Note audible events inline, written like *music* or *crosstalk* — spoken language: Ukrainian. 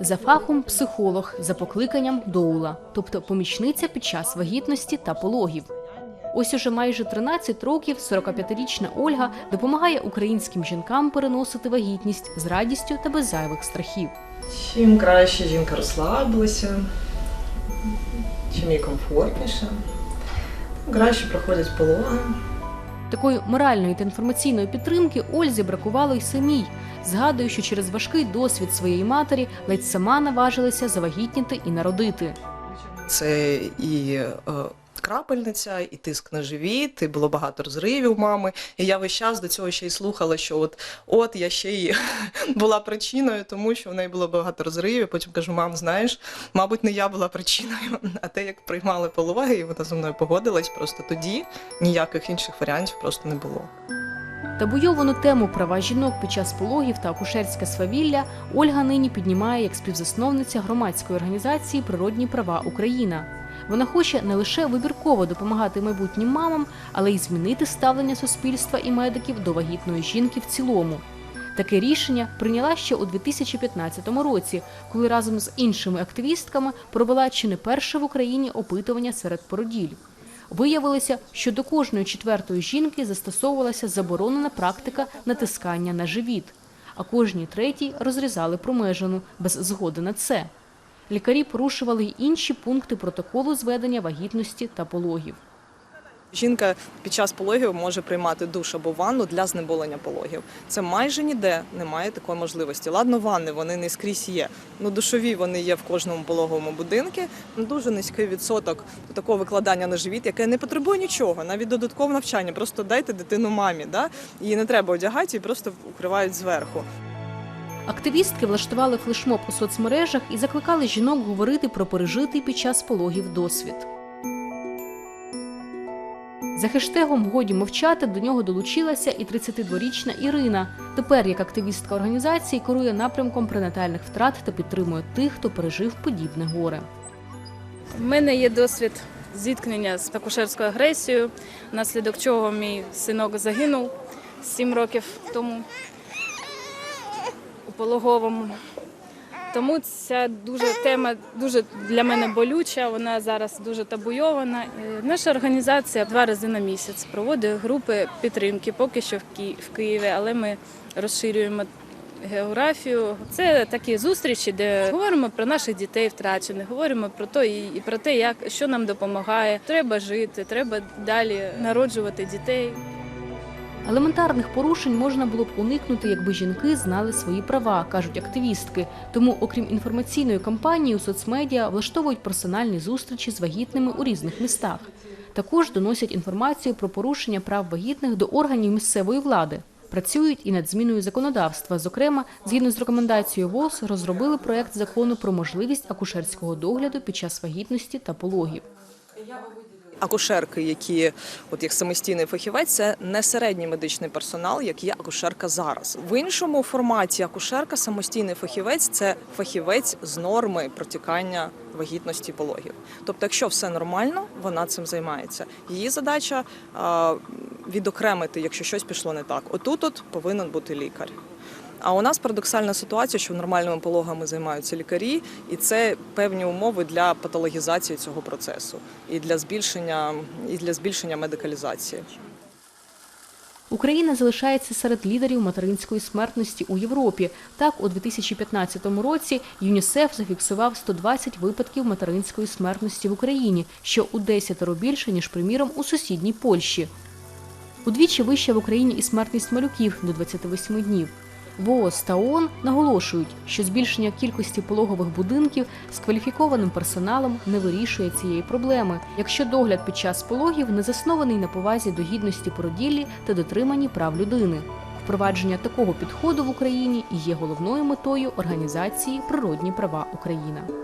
За фахом психолог, за покликанням доула, тобто помічниця під час вагітності та пологів. Ось уже майже 13 років 45-річна Ольга допомагає українським жінкам переносити вагітність з радістю та без зайвих страхів. Чим краще жінка розслабилася, чим їй комфортніше, краще проходять пологи. Такої моральної та інформаційної підтримки Ользі бракувало й самій. Згадую, що через важкий досвід своєї матері ледь сама наважилася завагітніти і народити. Це і е, крапельниця, і тиск на живіт, і було багато розривів мами. І я весь час до цього ще й слухала, що от, от я ще й *laughs* була причиною, тому що в неї було багато розривів. Потім кажу, мам, знаєш, мабуть, не я була причиною, *laughs* а те, як приймали пологи, і вона зі мною погодилась. Просто тоді ніяких інших варіантів просто не було. Табуйовану тему права жінок під час пологів та акушерське свавілля Ольга нині піднімає як співзасновниця громадської організації Природні права Україна. Вона хоче не лише вибірково допомагати майбутнім мамам, але й змінити ставлення суспільства і медиків до вагітної жінки в цілому. Таке рішення прийняла ще у 2015 році, коли разом з іншими активістками провела чи не перше в Україні опитування серед породіль. Виявилося, що до кожної четвертої жінки застосовувалася заборонена практика натискання на живіт, а кожній третій розрізали промежину без згоди на це. Лікарі порушували й інші пункти протоколу зведення вагітності та пологів. Жінка під час пологів може приймати душ або ванну для знеболення пологів. Це майже ніде немає такої можливості. Ладно, ванни вони не скрізь є. Ну душові вони є в кожному пологовому будинку. Дуже низький відсоток такого викладання на живіт, яке не потребує нічого, навіть додаткового навчання. Просто дайте дитину мамі, да? її не треба одягати, її просто укривають зверху. Активістки влаштували флешмоб у соцмережах і закликали жінок говорити про пережитий під час пологів досвід. За хештегом Годі мовчати до нього долучилася і 32-річна Ірина. Тепер, як активістка організації, керує напрямком пренатальних втрат та підтримує тих, хто пережив подібне горе. У мене є досвід зіткнення з акушерською агресією, внаслідок чого мій синок загинув 7 років тому пологовому. Тому ця дуже тема дуже для мене болюча. Вона зараз дуже табуйована. Е, Наша організація два рази на місяць проводить групи підтримки, поки що в Києві, але ми розширюємо географію. Це такі зустрічі, де говоримо про наших дітей втрачених, говоримо про і і про те, як що нам допомагає. Треба жити, треба далі народжувати дітей. Елементарних порушень можна було б уникнути, якби жінки знали свої права, кажуть активістки. Тому, окрім інформаційної кампанії, у соцмедіа влаштовують персональні зустрічі з вагітними у різних містах. Також доносять інформацію про порушення прав вагітних до органів місцевої влади. Працюють і над зміною законодавства. Зокрема, згідно з рекомендацією ВОЗ, розробили проект закону про можливість акушерського догляду під час вагітності та пологів. Акушерки, які от як самостійний фахівець, це не середній медичний персонал, як є акушерка зараз. В іншому форматі акушерка, самостійний фахівець це фахівець з норми протікання вагітності пологів. Тобто, якщо все нормально, вона цим займається. Її задача відокремити, якщо щось пішло не так. Отут от повинен бути лікар. А у нас парадоксальна ситуація, що нормальними пологами займаються лікарі, і це певні умови для патологізації цього процесу і для збільшення і для збільшення медикалізації. Україна залишається серед лідерів материнської смертності у Європі. Так, у 2015 році ЮНІСЕФ зафіксував 120 випадків материнської смертності в Україні, що у десятеро більше ніж приміром у сусідній Польщі. Удвічі вища в Україні і смертність малюків до 28 днів. ВООЗ та ООН наголошують, що збільшення кількості пологових будинків з кваліфікованим персоналом не вирішує цієї проблеми, якщо догляд під час пологів не заснований на повазі до гідності породіллі та дотриманні прав людини. Впровадження такого підходу в Україні є головною метою організації Природні права Україна.